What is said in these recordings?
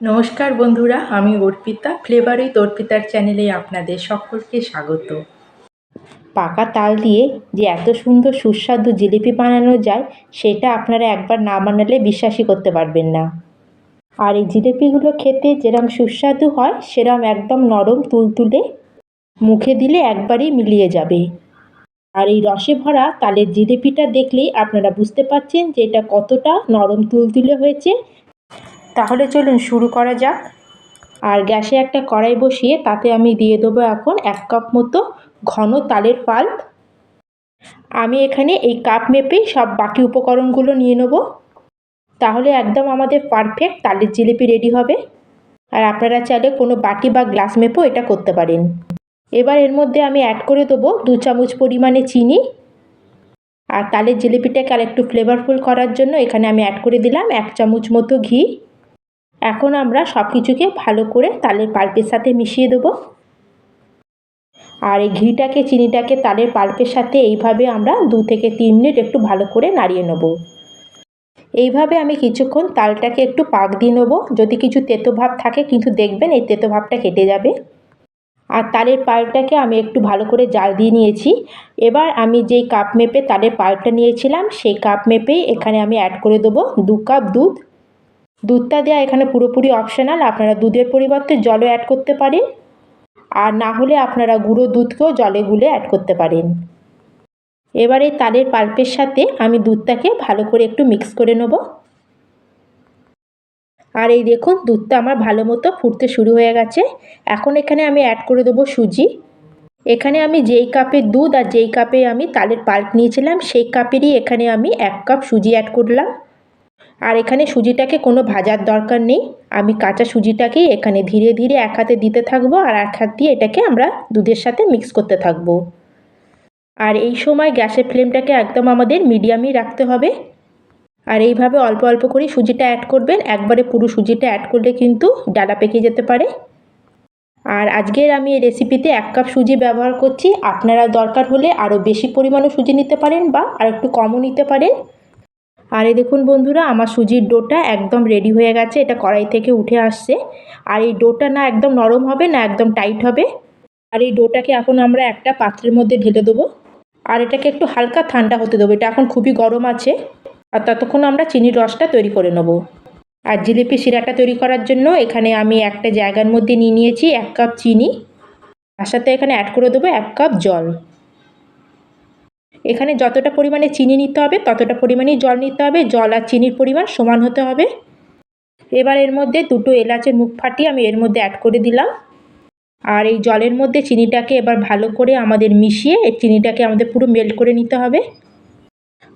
নমস্কার বন্ধুরা, আমি অর্পিতা। ফ্লেভার উইথ অর্পিতার চ্যানেলে আপনাদের সকলকে স্বাগত। পাকা তাল দিয়ে যে এত সুন্দর সুস্বাদু জিলিপি বানানো যায়, সেটা আপনারা একবার না বানালে বিশ্বাসই করতে পারবেন না। আর এই জিলিপিগুলো খেতে যেরম সুস্বাদু হয়, সেরম একদম নরম তুলতুলে মুখে দিলে একবারই মিলিয়ে যাবে। আর এই রসে ভরা তালের জিলিপিটা দেখলেই আপনারা বুঝতে পারছেন যে এটা কতটা নরম তুলতুলে হয়েছে তাহলে চলুন শুরু করা যাক। আর গ্যাসে একটা কড়াই বসিয়ে তাতে আমি দিয়ে দেবো এখন এক কাপ মতো ঘন তালের পাল্প। আমি এখানে এই কাপ মেপেই সব বাকি উপকরণগুলো নিয়ে নেব। তাহলে একদম আমাদের পারফেক্ট তালের জিলিপি রেডি হবে। আর আপনারা চাইলে কোনো বাটি বা গ্লাস মেপেও এটা করতে পারেন। এবার এর মধ্যে আমি অ্যাড করে দেবো দু চামচ পরিমাণে চিনি। আর তালের জিলিপিটাকে আর একটু ফ্লেভারফুল করার জন্য এখানে আমি অ্যাড করে দিলাম এক চামচ মতো ঘি। এখন আমরা সব কিছুকে ভালো করে তালের পাল্পের সাথে মিশিয়ে দেবো। আর এই ঘিটাকে, চিনিটাকে তালের পাল্পের সাথে এইভাবে আমরা দু থেকে তিন মিনিট একটু ভালো করে নাড়িয়ে নেব। এইভাবে আমি কিছুক্ষণ তালটাকে একটু পাক দিয়ে নেব। যদি কিছু তেতো ভাব থাকে, কিন্তু দেখবেন এই তেতো ভাবটা কেটে যাবে। আর তালের পাল্পটাকে আমি একটু ভালো করে জাল দিয়ে নিয়েছি। এবার আমি যেই কাপ মেপে তালের পাল্পটা নিয়েছিলাম, সেই কাপ মেপেই এখানে আমি অ্যাড করে দেবো দু কাপ দুধ। দুধটা দেওয়া এখানে পুরোপুরি অপশনাল আপনারা দুধের পরিবর্তে জলও অ্যাড করতে পারেন। আর না হলে আপনারা গুঁড়ো দুধকেও জলে গুলে অ্যাড করতে পারেন। এবার এই তালের পাল্পের সাথে আমি দুধটাকে ভালো করে একটু মিক্স করে নেব। আর এই দেখুন, দুধটা আমার ভালো মতো ফুটতে শুরু হয়ে গেছে। এখন এখানে আমি অ্যাড করে দেবো সুজি। এখানে আমি যেই কাপে দুধ আর যেই কাপে আমি তালের পাল্প নিয়েছিলাম, সেই কাপেরই এখানে আমি এক কাপ সুজি অ্যাড করলাম। আর এখানে সুজিটাকে কোনো ভাজার দরকার নেই। আমি কাঁচা সুজিটাকেই এখানে ধীরে ধীরে এক হাতে দিতে থাকব আর এক হাত দিয়ে এটাকে আমরা দুধের সাথে মিক্স করতে থাকব। আর এই সময় গ্যাসের ফ্লেমটাকে একদম আমাদের মিডিয়ামই রাখতে হবে। আর এইভাবে অল্প অল্প করে সুজিটা অ্যাড করবেন। একবারে পুরো সুজিটা অ্যাড করলে কিন্তু ডালা পেকে যেতে পারে। আর আজকের আমি এই রেসিপিতে এক কাপ সুজি ব্যবহার করছি। আপনারা দরকার হলে আরও বেশি পরিমাণও সুজি নিতে পারেন বা আর একটু কমও নিতে পারেন। আর এই দেখুন বন্ধুরা, আমার সুজির ডোটা একদম রেডি হয়ে গেছে, এটা কড়াই থেকে উঠে আসছে। আর এই ডোটা না একদম নরম হবে, না একদম টাইট হবে। আর এই ডোটাকে এখন আমরা একটা পাত্রের মধ্যে ঢেলে দেবো। আর এটাকে একটু হালকা ঠান্ডা হতে দেবো, এটা এখন খুবই গরম আছে। আর ততক্ষণ আমরা চিনির রসটা তৈরি করে নেব। আর জিলিপি শিরাটা তৈরি করার জন্য এখানে আমি একটা জায়গার মধ্যে নিয়ে নিয়েছি এক কাপ চিনি। তার সাথে এখানে অ্যাড করে দেবো এক কাপ জল। এখানে যতটা পরিমাণে চিনি নিতে হবে, ততটা পরিমাণেই জল নিতে হবে। জল আর চিনির পরিমাণ সমান হতে হবে। এবার এর মধ্যে দুটো এলাচের মুখ ফাটিয়ে আমি এর মধ্যে অ্যাড করে দিলাম। আর এই জলের মধ্যে চিনিটাকে এবার ভালো করে আমাদের মিশিয়ে এই চিনিটাকে আমাদের পুরো মেল্ট করে নিতে হবে।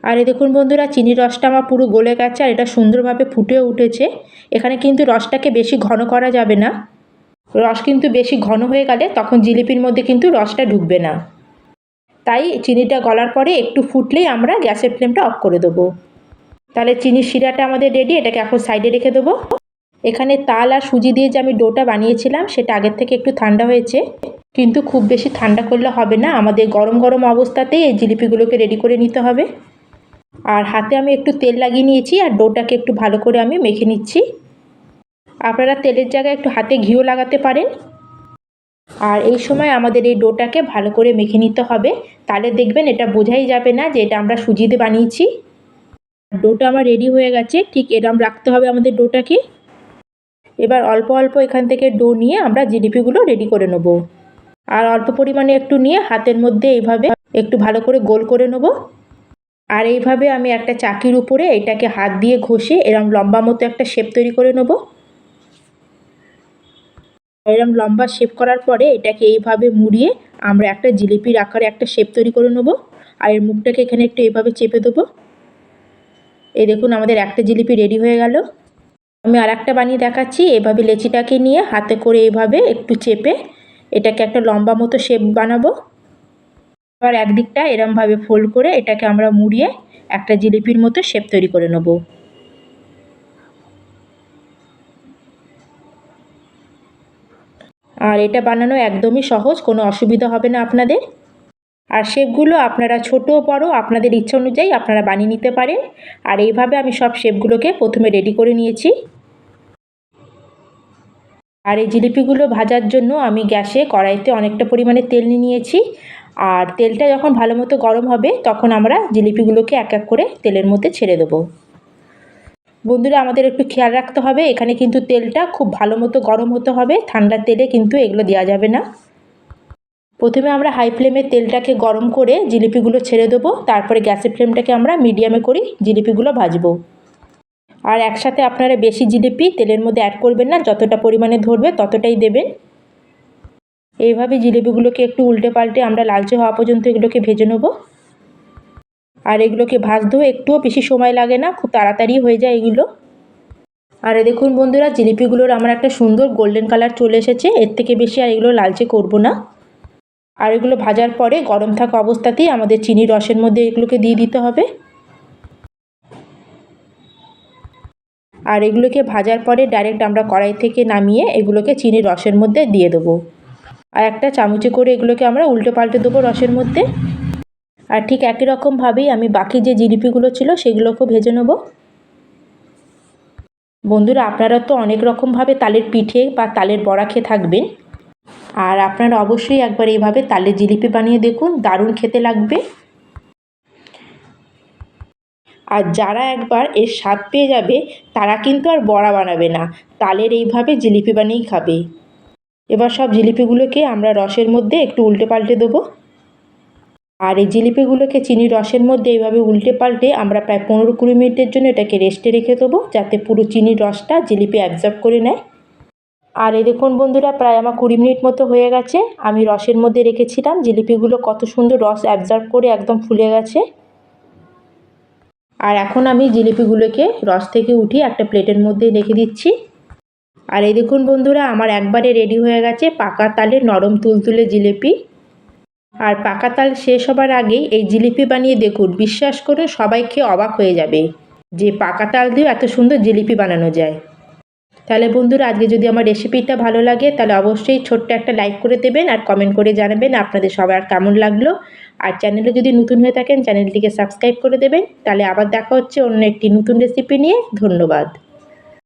আর এই দেখুন বন্ধুরা, চিনির রসটা আমার পুরো গলে গেছে আর এটা সুন্দরভাবে ফুটেও উঠেছে। এখানে কিন্তু রসটাকে বেশি ঘন করা যাবে না। রস কিন্তু বেশি ঘন হয়ে গেলে তখন জিলিপির মধ্যে কিন্তু রসটা ঢুকবে না। তাই চিনিটা গলার পরে একটু ফুটলেই আমরা গ্যাসের ফ্লেমটা অফ করে দেবো। তাহলে চিনির শিরাটা আমাদের রেডি এটাকে এখন সাইডে রেখে দেবো। এখানে তাল আর সুজি দিয়ে যে আমি ডোটা বানিয়েছিলাম, সেটা আগের থেকে একটু ঠান্ডা হয়েছে। কিন্তু খুব বেশি ঠান্ডা করলে হবে না, আমাদের গরম গরম অবস্থাতেই এই জিলিপিগুলোকে রেডি করে নিতে হবে। আর হাতে আমি একটু তেল লাগিয়ে নিয়েছি, আর ডোটাকে একটু ভালো করে আমি মেখে নিচ্ছি। আপনারা তেলের জায়গায় একটু হাতে ঘিও লাগাতে পারেন। আর এই সময় আমাদের এই ডোটাকে ভালো করে মেখে নিতে হবে। তাহলে দেখবেন এটা বোঝাই যাবে না যে এটা আমরা সুজিতে বানিয়েছি। ডোটা আমার রেডি হয়ে গেছে, ঠিক এরম রাখতে হবে আমাদের ডোটাকে। এবার অল্প অল্প এখান থেকে ডো নিয়ে আমরা জিলিপিগুলো রেডি করে নেব। আর অল্প পরিমাণে একটু নিয়ে হাতের মধ্যে এইভাবে একটু ভালো করে গোল করে নেব। আর এইভাবে আমি একটা চাকির উপরে এটাকে হাত দিয়ে ঘষে এরম লম্বা মতো একটা শেপ তৈরি করে নেব। এরম লম্বা শেপ করার পরে এটাকে এইভাবে মুড়িয়ে আমরা একটা জিলিপির আকারে একটা শেপ তৈরি করে নেব। আর এর মুখটাকে এখানে একটু এইভাবে চেপে দেবো। এই দেখুন, আমাদের একটা জিলিপি রেডি হয়ে গেল। আমি আর একটা বানিয়ে দেখাচ্ছি। এভাবে লেচিটাকে নিয়ে হাতে করে এইভাবে একটু চেপে এটাকে একটা লম্বা মতো শেপ বানাবো। আবার একদিকটা এরমভাবে ফোল্ড করে এটাকে আমরা মুড়িয়ে একটা জিলিপির মতো শেপ তৈরি করে নেব। আর এটা বানানো একদমই সহজ, কোনো অসুবিধা হবে না আপনাদের। আর শেপগুলো আপনারা ছোট বড়, আপনাদের ইচ্ছা অনুযায়ী আপনারা বানিয়ে নিতে পারেন। আর এইভাবে আমি সব শেপগুলোকে প্রথমে রেডি করে নিয়েছি। আর এই জিলিপিগুলো ভাজার জন্য আমি গ্যাসে কড়াইতে অনেকটা পরিমাণে তেল নিয়েছি। আর তেলটা যখন ভালো মতো গরম হবে, তখন আমরা জিলিপিগুলোকে এক এক করে তেলের মধ্যে ছেড়ে দেবো। বন্ধুরা, আমাদের একটু খেয়াল রাখতে হবে। এখানে কিন্তু তেলটা খুব ভালো মতো গরম হতে হবে। ঠান্ডা তেলে কিন্তু এগুলো দেওয়া যাবে না। প্রথমে আমরা হাই ফ্লেমে তেলটাকে গরম করে জিলিপিগুলো ছেড়ে দেবো। তারপরে গ্যাসের ফ্লেমটাকে আমরা মিডিয়ামে করি জিলিপিগুলো ভাজবো। আর একসাথে আপনারা বেশি জিলিপি তেলের মধ্যে অ্যাড করবেন না। যতটা পরিমাণে ধরবে ততটাই দেবেন। এইভাবে জিলিপিগুলোকে একটু উল্টে পাল্টে আমরা লালচে হওয়া পর্যন্ত এগুলোকে ভেজে নেব। আর এগুলোকে ভাজতেও একটুও বেশি সময় লাগে না, খুব তাড়াতাড়ি হয়ে যায় এগুলো। আর দেখুন বন্ধুরা, জিলিপিগুলোর আমার একটা সুন্দর গোল্ডেন কালার চলে এসেছে, এর থেকে বেশি আর এগুলো লালচে করব না। আর এগুলো ভাজার পরে গরম থাকা অবস্থাতেই আমাদের চিনি রসের মধ্যে এগুলোকে দিয়ে দিতে হবে। আর এগুলোকে ভাজার পরে ডাইরেক্ট আমরা কড়াই থেকে নামিয়ে এগুলোকে চিনির রসের মধ্যে দিয়ে দেবো। আর একটা চামচে করে এগুলোকে আমরা উল্টো পাল্টে দেবো রসের মধ্যে। আর ঠিক একই রকমভাবেই আমি বাকি যে জিলিপিগুলো ছিল সেগুলোকেও ভেজে নেব। বন্ধুরা, আপনারা তো অনেক রকমভাবে তালের পিঠে বা তালের বড়া খেয়ে থাকবেন। আর আপনারা অবশ্যই একবার এইভাবে তালের জিলিপি বানিয়ে দেখুন, দারুণ খেতে লাগবে। আর যারা একবার এর স্বাদ পেয়ে যাবে, তারা কিন্তু আর বড়া বানাবে না, তালের এইভাবে জিলিপি বানিয়েই খাবে। এবার সব জিলিপিগুলোকে আমরা রসের মধ্যে একটু উল্টে পাল্টে দেবো। আর এই জিলিপিগুলোকে চিনি রসের মধ্যে এইভাবে উল্টে পাল্টে আমরা প্রায় পনেরো কুড়ি মিনিটের জন্য এটাকে রেস্টে রেখে দেবো, যাতে পুরো চিনির রসটা জিলিপি অ্যাবজর্ব করে নেয়। আর এই দেখুন বন্ধুরা, প্রায় আমার কুড়ি মিনিট মতো হয়ে গেছে। আমি রসের মধ্যে রেখেছিলাম, জিলিপিগুলো কত সুন্দর রস অ্যাবজর্ব করে একদম ফুলে গেছে। আর এখন আমি জিলিপিগুলোকে রস থেকে উঠিয়ে একটা প্লেটের মধ্যে রেখে দিচ্ছি। আর এই দেখুন বন্ধুরা, আমার একবারে রেডি হয়ে গেছে পাকা তালে নরম তুলতুলে জিলিপি। আর পাকা তাল শেষ হবার আগেই এই জিলিপি বানিয়ে দেখুন, বিশ্বাস করে সবাই খেয়ে অবাক হয়ে যাবে যে পাকা তাল দিয়েও এত সুন্দর জিলিপি বানানো যায়। তাহলে বন্ধুরা, আজকে যদি আমার রেসিপিটা ভালো লাগে, তাহলে অবশ্যই ছোট্ট একটা লাইক করে দেবেন আর কমেন্ট করে জানাবেন আপনাদের সবার কেমন লাগল। আর চ্যানেলে যদি নতুন হয়ে থাকেন, চ্যানেলটিকে সাবস্ক্রাইব করে দেবেন। তাহলে আবার দেখা হচ্ছে অন্য একটি নতুন রেসিপি নিয়ে। ধন্যবাদ।